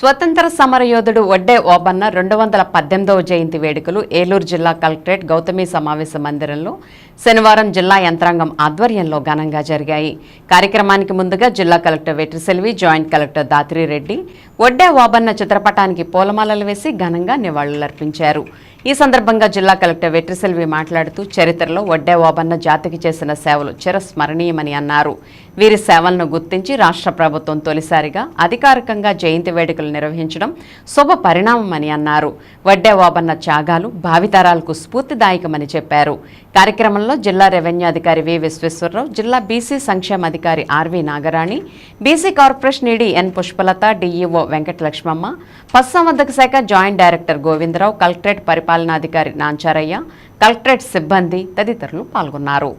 స్వతంత్ర సమరయోధుడు వడ్డే ఓబన్న రెండు వందల పద్దెనిమిదవ జయంతి వేడుకలు ఏలూరు జిల్లా కలెక్టరేట్ గౌతమి సమావేశ మందిరంలో శనివారం జిల్లా యంత్రాంగం ఆధ్వర్యంలో ఘనంగా జరిగాయి. కార్యక్రమానికి ముందుగా జిల్లా collector Vetriselvi joint collector Dhatri Reddy Vadde Obanna చిత్రపటానికి పూలమాలలు వేసి ఘనంగా నివాళులర్పించారు. ఈ సందర్భంగా జిల్లా కలెక్టర్ వెట్రిసెల్వి మాట్లాడుతూ చరిత్రలో వడ్డే వాబన్న జాతికి చేసిన సేవలు చిరస్మరణీయమని అన్నారు. వీరి సేవలను గుర్తించి రాష్ట్ర ప్రభుత్వం తొలిసారిగా అధికారికంగా జయంతి వేడుకలు నిర్వహించడం శుభ పరిణామమని అన్నారు. వడ్డే ఓబన్న త్యాగాలు భావితరాలకు స్ఫూర్తిదాయకమని చెప్పారు. కార్యక్రమంలో జిల్లా రెవెన్యూ అధికారి వి విశ్వేశ్వరరావు జిల్లా బీసీ సంక్షేమ అధికారి RV Nagarani BC corporation ED N Pushpalatha DEO Venkata Lakshmamma పశుసంవర్ధక శాఖ జాయింట్ డైరెక్టర్ గోవిందరావు కలెక్టరేట్ పరిపాలనాధికారి నాంచారయ్య కలెక్టరేట్ సిబ్బంది తదితరులు పాల్గొన్నారు.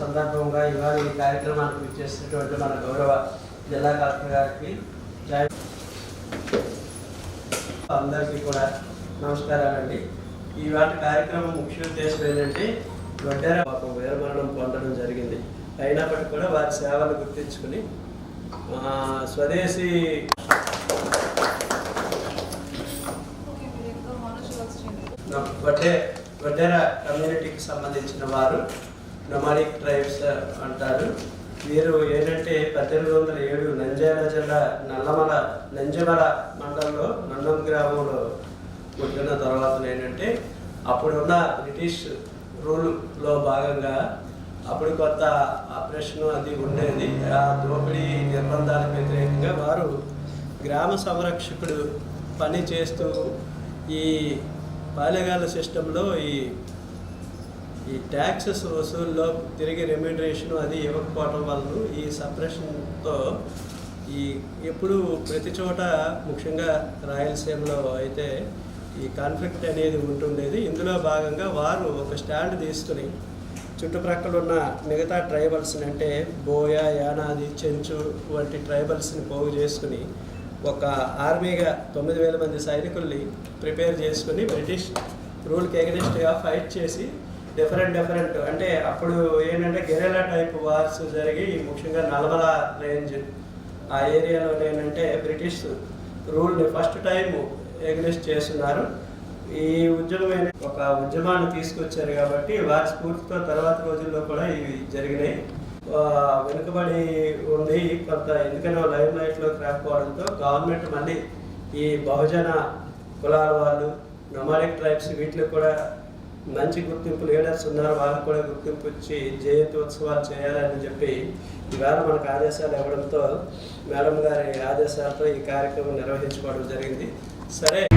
సందర్భంగా ఇవాళ ఈ కార్యక్రమానికి విచ్చేసినటువంటి మన గౌరవ జిల్లా కలెక్టర్ గారికి అందరికీ కూడా నమస్కారాలండి. వాటి కార్యక్రమం ముఖ్య ఉద్దేశం ఏంటంటే వడ్డేర పాపం వీరమరణం పొందడం జరిగింది. అయినప్పటికీ కూడా వారి సేవలు గుర్తించుకుని స్వదేశీ వడ్డే వడ్డేర కమ్యూనిటీకి సంబంధించిన వారు నొమాడిక్ ట్రైబ్స్ అంటారు. వీరు ఏంటంటే పద్దెనిమిది వందల ఏడు నంద్యాల జిల్లా నల్లమల నంజమల మండలంలో నందం గ్రామంలో పుట్టిన తర్వాత ఏంటంటే అప్పుడున్న బ్రిటిష్ రూల్లో భాగంగా అప్పుడు కొత్త ఆపరేషన్ అది ఉండేది. ఆ దోపిడీ నిర్బంధాలకు వ్యతిరేకంగా వారు గ్రామ సంరక్షకుడు పని చేస్తూ ఈ బాల్యగాల సిస్టంలో ఈ ఈ ట్యాక్సెస్ వసూల్లో తిరిగి రెమ్యూనరేషన్ అది ఇవ్వకపోవడం వల్ల ఈ సప్రెషన్తో ఈ ఎప్పుడు ప్రతి చోట ముఖ్యంగా రాయలసీమలో అయితే ఈ కాన్ఫ్లిక్ట్ అనేది ఉంటుండేది. ఇందులో భాగంగా వారు ఒక స్టాండ్ తీసుకుని చుట్టుప్రక్కల ఉన్న మిగతా ట్రైబల్స్ని అంటే బోయ యానాది చెంచు వంటి ట్రైబల్స్ని పోగు చేసుకుని ఒక ఆర్మీగా తొమ్మిది వేల మంది సైనికుల్ని ప్రిపేర్ చేసుకుని బ్రిటిష్ రూల్కి ఎగనిస్ట్గా ఫైట్ చేసి డిఫరెంట్ డిఫరెంట్. అంటే అప్పుడు ఏంటంటే గెరెలా టైప్ వార్స్ జరిగి ముఖ్యంగా నల్మల రేంజ్ ఆ ఏరియాలో ఏంటంటే బ్రిటిష్ రూల్ని ఫస్ట్ టైం ఎగ్నెస్ట్ చేస్తున్నారు. ఈ ఉద్యమం ఒక ఉద్యమాన్ని తీసుకొచ్చారు కాబట్టి వారి స్ఫూర్తితో తర్వాత రోజుల్లో కూడా ఇవి జరిగినాయి. వెనుకబడి ఉంది కొంత ఎందుకనో లైవ్ లైట్లోకి రాకపోవడంతో గవర్నమెంట్ మళ్ళీ ఈ బహుజన కులాల వాళ్ళు నొమాలిక్ ట్రైబ్స్ వీటికి కూడా మంచి గుర్తింపు లీడర్స్ ఉన్నారు వాళ్ళకు కూడా గుర్తింపు ఇచ్చి జయంతి ఉత్సవాలు చేయాలని చెప్పి ఈవేళ మనకు ఆదేశాలు ఇవ్వడంతో మేడం గారి ఆదేశాలతో ఈ కార్యక్రమం నిర్వహించుకోవడం జరిగింది. సరే.